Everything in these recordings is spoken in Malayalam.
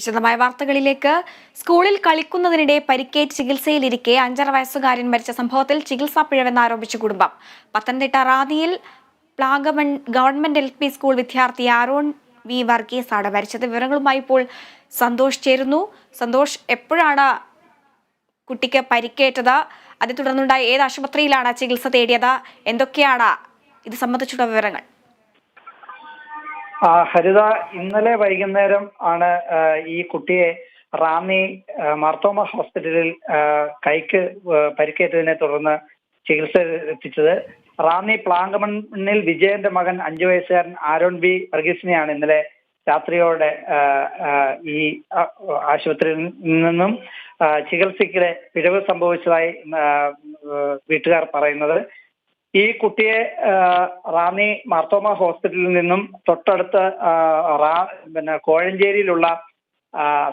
വിശദമായ വാർത്തകളിലേക്ക്. സ്കൂളിൽ കളിക്കുന്നതിനിടെ പരിക്കേറ്റ് ചികിത്സയിലിരിക്കെ അഞ്ചര വയസ്സുകാരൻ മരിച്ച സംഭവത്തിൽ ചികിത്സാ പിഴവെന്ന് ആരോപിച്ച കുടുംബം. Pathanamthitta റാന്നിയിൽ Plankamon government L P school വിദ്യാർത്ഥി ആരോൺ വി വർഗീസാണ് മരിച്ചത്. വിവരങ്ങളുമായി ഇപ്പോൾ സന്തോഷ് ചേരുന്നു. സന്തോഷ് എപ്പോഴാണ് കുട്ടിക്ക് പരിക്കേറ്റത്? അതേ തുടർന്നുണ്ടായ ഏത് ആശുപത്രിയിലാണ് ചികിത്സ തേടിയത്? എന്തൊക്കെയാണ്? ഇത് സംബന്ധിച്ചുള്ള വിവരങ്ങൾ. ഹരിത ഇന്നലെ വൈകുന്നേരം ആണ് ഈ കുട്ടിയെ റാന്നി മാർത്തോമ ഹോസ്പിറ്റലിൽ കൈക്ക് പരിക്കേറ്റതിനെ തുടർന്ന് ചികിത്സ എത്തിച്ചത്. റാന്നി പ്ലാങ്കമണ്ണിൽ വിജയന്റെ മകൻ അഞ്ചു വയസ്സുകാരൻ ആരോൺ ബി വർഗീസിനെയാണ് ഇന്നലെ രാത്രിയോടെ ഈ ആശുപത്രിയിൽ നിന്നും ചികിത്സയ്ക്കിടെ പിഴവ് സംഭവിച്ചതായി വീട്ടുകാർ പറയുന്നത്. ഈ കുട്ടിയെ റാന്നി മാർത്തോമ ഹോസ്പിറ്റലിൽ നിന്നും തൊട്ടടുത്ത് റാ പിന്നെ കോഴഞ്ചേരിയിലുള്ള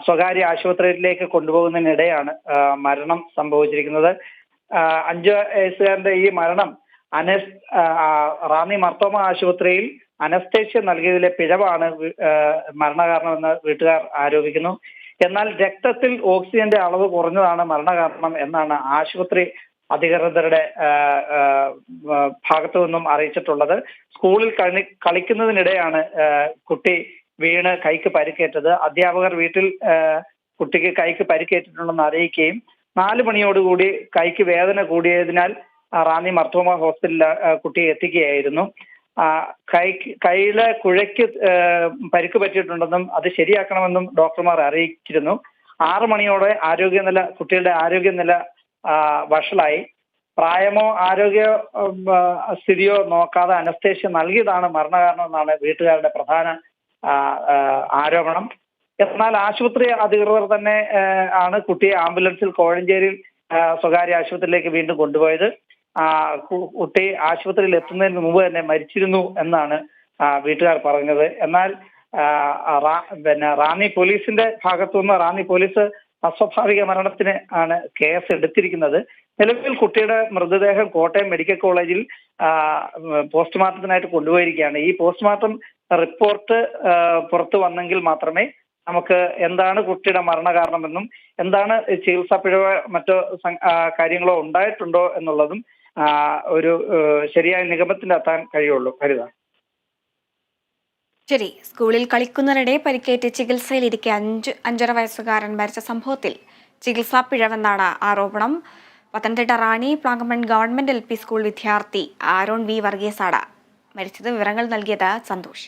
സ്വകാര്യ ആശുപത്രിയിലേക്ക് കൊണ്ടുപോകുന്നതിനിടെയാണ് മരണം സംഭവിച്ചിരിക്കുന്നത്. അഞ്ച് വയസ്സുകാരന്റെ ഈ മരണം അനസ് റാന്നി മർത്തോമ ആശുപത്രിയിൽ അനസ്തേഷ്യ നൽകിയതിലെ പിഴവാണ് മരണകാരണമെന്ന് വീട്ടുകാർ ആരോപിക്കുന്നു. എന്നാൽ രക്തത്തിൽ ഓക്സിജന്റെ അളവ് കുറഞ്ഞതാണ് മരണകാരണം എന്നാണ് ആശുപത്രി അധികൃതരുടെ ഭാഗത്തു നിന്നും അറിയിച്ചിട്ടുള്ളത്. സ്കൂളിൽ കളി കളിക്കുന്നതിനിടെയാണ് കുട്ടി വീണ് കൈക്ക് പരിക്കേറ്റത്. അധ്യാപകർ വീട്ടിൽ കുട്ടിക്ക് കൈക്ക് പരിക്കേറ്റിട്ടുണ്ടെന്ന് അറിയിക്കുകയും നാല് മണിയോടുകൂടി കൈക്ക് വേദന കൂടിയതിനാൽ റാന്നി മർത്തോമ ഹോസ്പിറ്റലിൽ കുട്ടിയെ എത്തിക്കുകയായിരുന്നു. കൈ കൈക്ക് കൈയിലെ കുഴയ്ക്ക് പരിക്ക് പറ്റിയിട്ടുണ്ടെന്നും അത് ശരിയാക്കണമെന്നും ഡോക്ടർമാർ അറിയിച്ചിരുന്നു. ആറ് മണിയോടെ ആരോഗ്യനില കുട്ടികളുടെ ആരോഗ്യനില വഷളായി. പ്രായമോ ആരോഗ്യ സ്ഥിതിയോ നോക്കാതെ അനസ്തേഷ്യ നൽകിയതാണ് മരണകാരണം എന്നാണ് വീട്ടുകാരുടെ പ്രധാന ആരോപണം. എന്നാൽ ആശുപത്രി അധികൃതർ തന്നെ ആണ് കുട്ടിയെ ആംബുലൻസിൽ കോഴഞ്ചേരിയിൽ സ്വകാര്യ ആശുപത്രിയിലേക്ക് വീണ്ടും കൊണ്ടുപോയത്. കുട്ടി ആശുപത്രിയിൽ എത്തുന്നതിന് മുമ്പ് തന്നെ മരിച്ചിരുന്നു എന്നാണ് വീട്ടുകാർ പറഞ്ഞത്. എന്നാൽ പിന്നെ റാന്നി പോലീസിന്റെ ഭാഗത്തുനിന്ന് റാന്നി പോലീസ് അസ്വാഭാവിക മരണത്തിന് ആണ് കേസ് എടുത്തിരിക്കുന്നത്. നിലവിൽ കുട്ടിയുടെ മൃതദേഹം കോട്ടയം മെഡിക്കൽ കോളേജിൽ പോസ്റ്റ്മോർട്ടത്തിനായിട്ട് കൊണ്ടുപോയിരിക്കുകയാണ്. ഈ പോസ്റ്റ്മോർട്ടം റിപ്പോർട്ട് പുറത്തു വന്നെങ്കിൽ മാത്രമേ നമുക്ക് എന്താണ് കുട്ടിയുടെ മരണകാരണമെന്നും എന്താണ് ചികിത്സാ പിഴവ് മറ്റോ കാര്യങ്ങളോ ഉണ്ടായിട്ടുണ്ടോ എന്നുള്ളതും ഒരു ശരിയായ നിഗമത്തിലെത്താൻ കഴിയുള്ളൂ. ഹരിത. ശരി സ്കൂളിൽ കളിക്കുന്നതിനിടെ പരിക്കേറ്റ് ചികിത്സയിലിരിക്കെ അഞ്ച് അഞ്ചര വയസ്സുകാരൻ മരിച്ച സംഭവത്തിൽ ചികിത്സാ പിഴവെന്നാണ് ആരോപണം. Pathanamthitta Ranni Plankamon government L school വിദ്യാർത്ഥി ആരോൺ വി വർഗീസാണ് മരിച്ചത്. വിവരങ്ങൾ നൽകിയത് സന്തോഷ്.